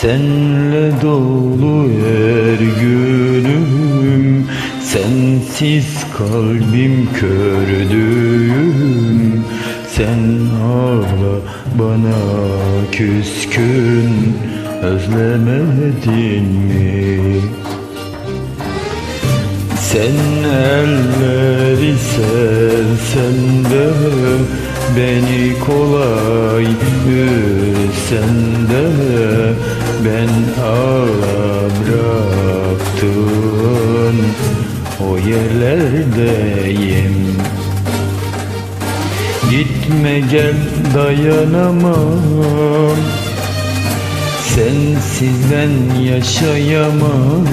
Senle dolu her günüm Sensiz kalbim kördüğüm Sen hala bana küskün Özlemedin mi? Sen elleri sersen de Beni kolay üzsen de Ben ağla bıraktın O yerlerdeyim. Gitme gel dayanamam Sensiz ben yaşayamam.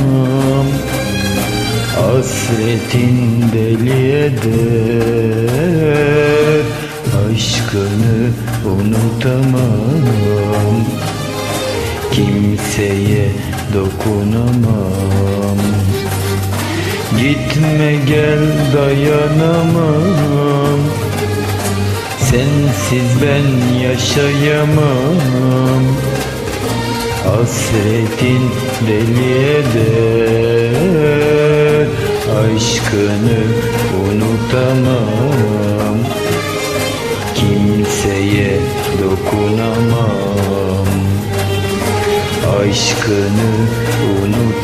Hasretin deli eder Aşkını unutamam Kimseye dokunamam. Gitme gel dayanamam. Sensiz ben yaşayamam. Hasretin deli eder. Aşkını unutamam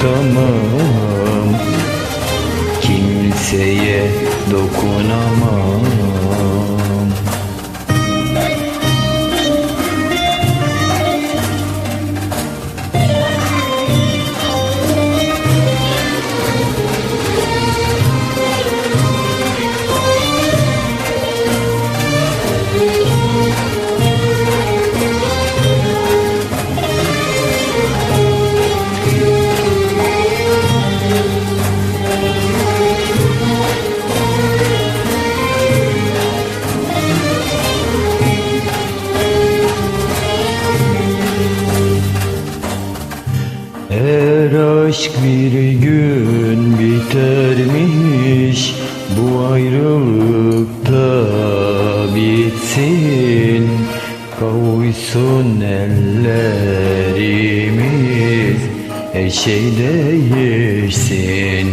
unutamam Kimseye dokunamam Eğer aşk bir gün bitermiş Bu ayrılıkta bitsin. Kavuşsun ellerimiz Her şey değişsin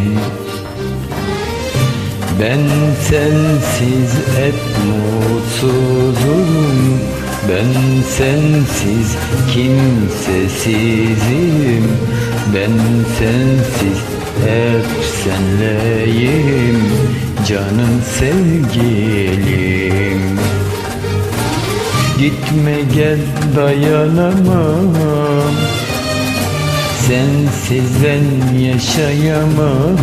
ben sensiz hep mutsuzum Ben sensiz kimsesizim Ben sensiz hep senleyim Canım sevgilim. Gitme gel dayanamam Sensiz ben yaşayamam.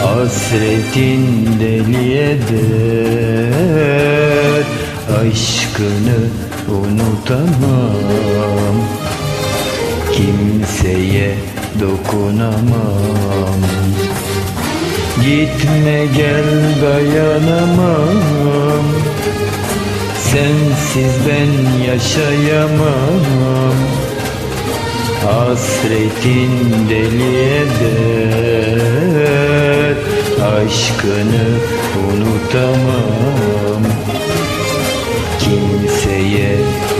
Hasretin deli eder Aşkını unutamam Kimseye dokunamam. Gitme gel dayanamam. Sensiz ben yaşayamam. Hasretin deli eder Aşkını unutamam. Kimseye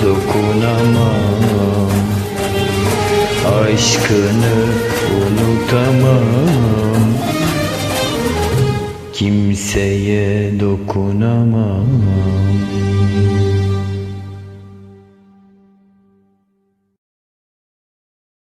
dokunamam Aşkını unutamam. Kimseye dokunamam